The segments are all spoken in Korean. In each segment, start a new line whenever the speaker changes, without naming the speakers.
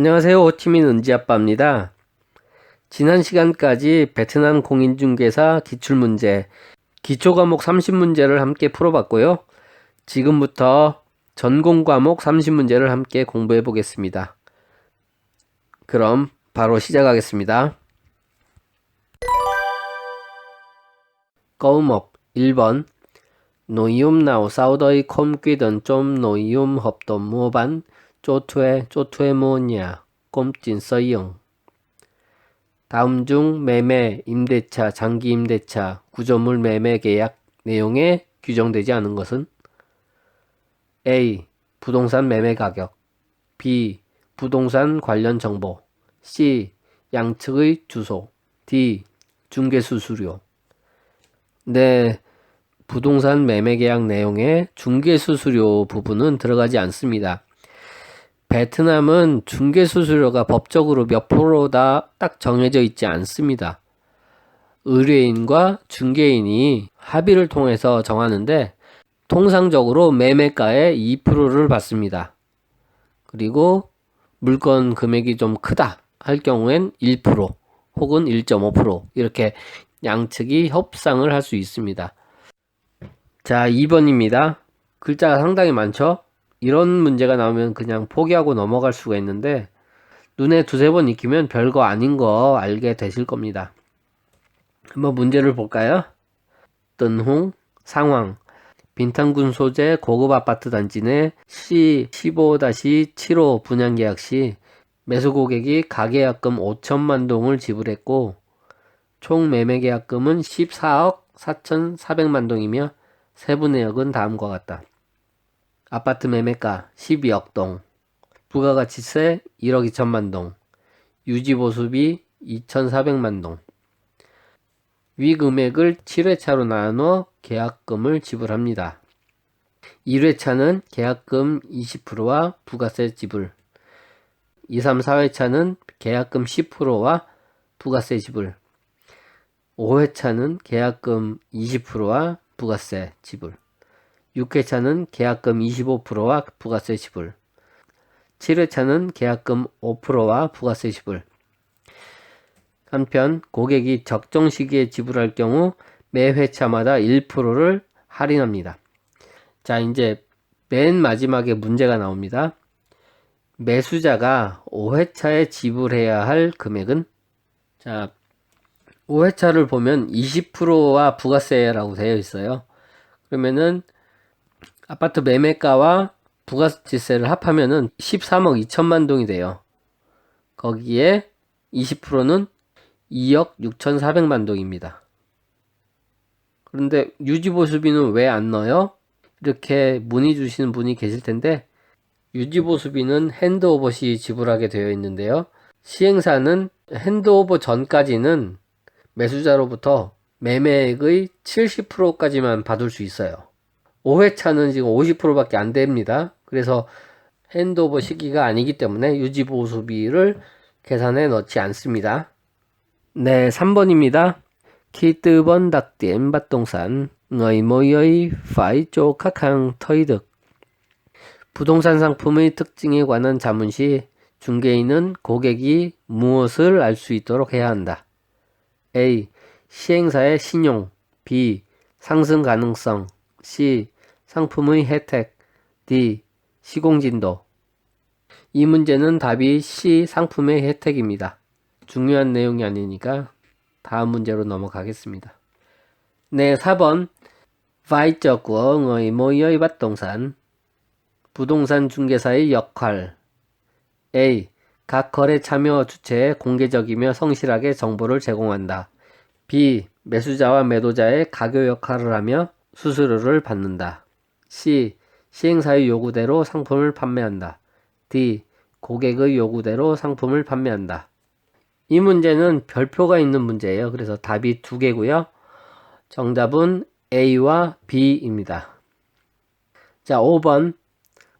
안녕하세요. 호치민 은지아빠입니다. 지난 시간까지 베트남 공인중개사 기출문제, 기초과목 30문제를 함께 풀어봤고요. 지금부터 전공과목 30문제를 함께 공부해 보겠습니다. 그럼 바로 시작하겠습니다. câu 1번 Nội dung nào sau đây không quy định trong nội dung hợp nhà, công trình xây dựng. 다음 중 매매, 임대차, 장기 임대차, 구조물 매매 계약 내용에 규정되지 않은 것은 A. 부동산 매매 가격 B. 부동산 관련 정보 C. 양측의 주소 D. 중개수수료 네, 부동산 매매 계약 내용에 중개수수료 부분은 들어가지 않습니다. 베트남은 중개 수수료가 법적으로 몇 프로다 딱 정해져 있지 않습니다. 의뢰인과 중개인이 합의를 통해서 정하는데 통상적으로 매매가의 2%를 받습니다. 그리고 물건 금액이 좀 크다 할 경우엔 1% 혹은 1.5% 이렇게 양측이 협상을 할 수 있습니다. 자, 2번입니다. 글자가 상당히 많죠? 이런 문제가 나오면 그냥 포기하고 넘어갈 수가 있는데 눈에 두세 번 익히면 별거 아닌 거 알게 되실 겁니다. 한번 문제를 볼까요? 뜬홍 상황 빈탄군 소재 고급 아파트 단지 내 C15-75 분양 계약 시 매수 고객이 가계약금 5천만 동을 지불했고 총 매매 계약금은 14억 4,400만 동이며 세부 내역은 다음과 같다. 아파트 매매가 12억 동, 부가가치세 1억 2천만 동, 유지보수비 2,400만 동. 위 금액을 7회차로 나누어 계약금을 지불합니다. 1회차는 계약금 20%와 부가세 지불, 2, 3, 4회차는 계약금 10%와 부가세 지불, 5회차는 계약금 20%와 부가세 지불, 6회차는 계약금 25%와 부가세 지불, 7회차는 계약금 5%와 부가세 지불. 한편 고객이 적정 시기에 지불할 경우 매 회차마다 1%를 할인합니다. 자, 이제 맨 마지막에 문제가 나옵니다. 매수자가 5회차에 지불해야 할 금액은 자, 5회차를 보면 20%와 부가세라고 되어 있어요. 그러면은 아파트 매매가와 부가세를 합하면은 13억 2천만 동이 돼요. 거기에 20%는 2억 6,400만 동입니다. 그런데 유지보수비는 왜 안 넣어요? 이렇게 문의 주시는 분이 계실 텐데 유지보수비는 핸드오버 시 지불하게 되어 있는데요. 시행사는 핸드오버 전까지는 매수자로부터 매매액의 70%까지만 받을 수 있어요. 5회차는 지금 50%밖에 안 됩니다. 그래서 핸드오버 시기가 아니기 때문에 유지보수비를 계산해 넣지 않습니다. 네, 3번입니다. Khi tư vấn đặc điểm bất động sản, người môi giới phải cho khách hàng thấy được. 부동산 상품의 특징에 관한 자문 시 중개인은 고객이 무엇을 알 수 있도록 해야 한다. A. 시행사의 신용 B. 상승 가능성 C. 상품의 혜택 D. 시공진도 이 문제는 답이 C. 상품의 혜택입니다. 중요한 내용이 아니니까 다음 문제로 넘어가겠습니다. 네, 4번 vai trò của người môi giới bất động sản 부동산 중개사의 역할 A. 각 거래 참여 주체에 공개적이며 성실하게 정보를 제공한다. B. 매수자와 매도자의 가교 역할을 하며 수수료를 받는다. C. 시행사의 요구대로 상품을 판매한다. D. 고객의 요구대로 상품을 판매한다. 이 문제는 별표가 있는 문제예요. 그래서 답이 두 개고요. 정답은 A와 B입니다. 자, 5번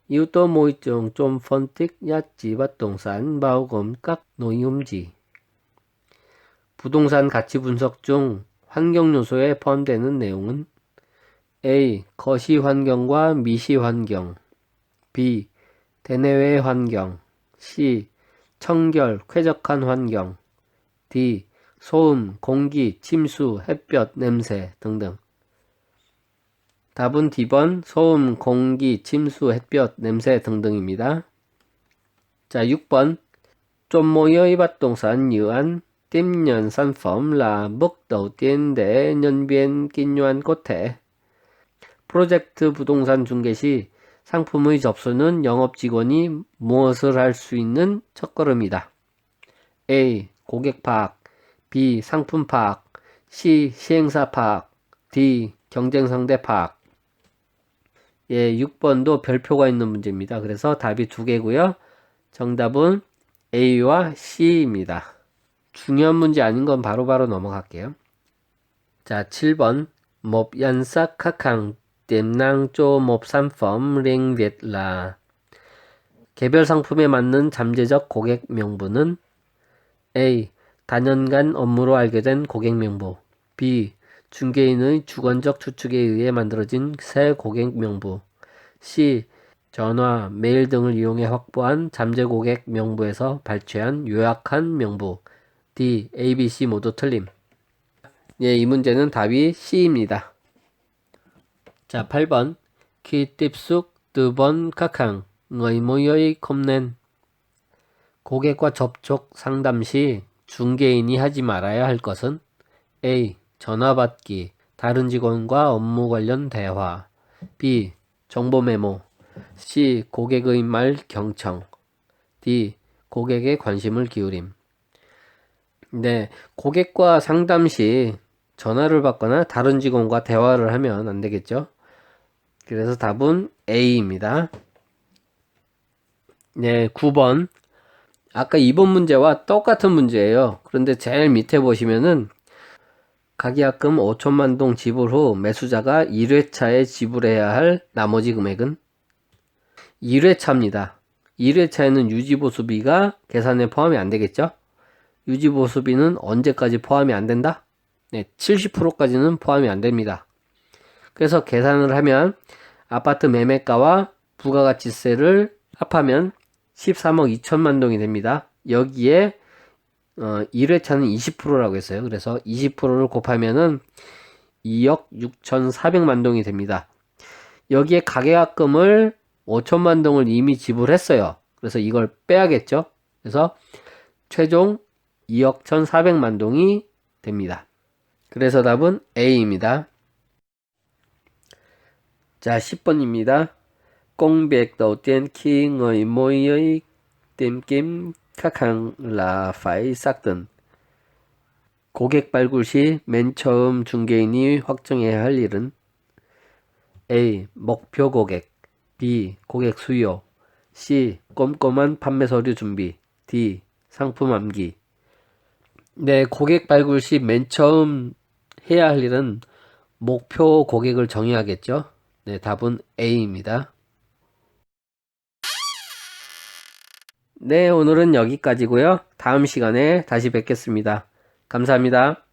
yếu tố môi trường trong phân tích giá trị bất động sản bao gồm các nội dung gì? 부동산 가치 분석 중 환경 요소에 포함되는 내용은 A. 거시 환경과 미시 환경 B. 대내외 환경 C. 청결, 쾌적한 환경. D. 소음, 공기, 침수, 햇볕, 냄새 등등. 답은 D번 소음, 공기, 침수, 햇볕, 냄새 등등입니다. 자, 6번 Trong mỗi ơi bất động sản dự án tiếp nhận sản phẩm là bước đầu tiên để nhân viên kinh doanh có thể. 프로젝트 부동산 중개 시 상품의 접수는 영업 직원이 무엇을 할 수 있는 첫걸음이다. A. 고객 파악 B. 상품 파악 C. 시행사 파악 D. 경쟁 상대 파악 예, 6번도 별표가 있는 문제입니다. 그래서 답이 두 개고요. 정답은 A와 C입니다. 중요한 문제 아닌 건 바로바로 넘어갈게요. 자, 7번 Một danh sách khách hàng tiềm năng cho một sản phẩm riêng biệt là 개별 상품에 맞는 잠재적 고객 명부는 A. 다년간 업무로 알게 된 고객 명부 B. 중개인의 주관적 추측에 의해 만들어진 새 고객 명부 C. 전화, 메일 등을 이용해 확보한 잠재 고객 명부에서 발췌한 요약한 명부 D. A, B, C 모두 틀림 예, 이 문제는 답이 C입니다. 자, 8번. Khi tiếp xúc tư vấn khách hàng, người môi giới không nên 고객과 접촉 상담 시 중개인이 하지 말아야 할 것은 A. 전화 받기, 다른 직원과 업무 관련 대화 B. 정보 메모 C. 고객의 말 경청 D. 고객의 관심을 기울임 네, 고객과 상담 시 전화를 받거나 다른 직원과 대화를 하면 안 되겠죠? 그래서 답은 A입니다. 네, 9번. 아까 2번 문제와 똑같은 문제예요. 그런데 제일 밑에 보시면은 가계약금 5천만 동 지불 후 매수자가 1회차에 지불해야 할 나머지 금액은 1회차입니다. 1회차에는 유지보수비가 계산에 포함이 안 되겠죠? 유지보수비는 언제까지 포함이 안 된다? 네, 70%까지는 포함이 안 됩니다. 그래서 계산을 하면 아파트 매매가와 부가가치세를 합하면 13억 2천만 동이 됩니다. 여기에 어, 1회차는 20%라고 했어요. 그래서 20%를 곱하면은 2억 6,400만 동이 됩니다. 여기에 가계약금을 5천만 동을 이미 지불했어요. 그래서 이걸 빼야겠죠. 그래서 최종 2억 1,400만 동이 됩니다. 그래서 답은 A입니다. 자, 10번입니다. Công việc đầu tiên khi người môi. 고객 발굴 시 맨 처음 중개인이 확정해야 할 일은 A. 목표 고객 B. 고객 수요 C. 꼼꼼한 판매 서류 준비 D. 상품 암기 네, 고객 발굴 시 맨 처음 해야 할 일은 목표 고객을 정해야겠죠? 네, 답은 A입니다. 네, 오늘은 여기까지고요. 다음 시간에 다시 뵙겠습니다. 감사합니다.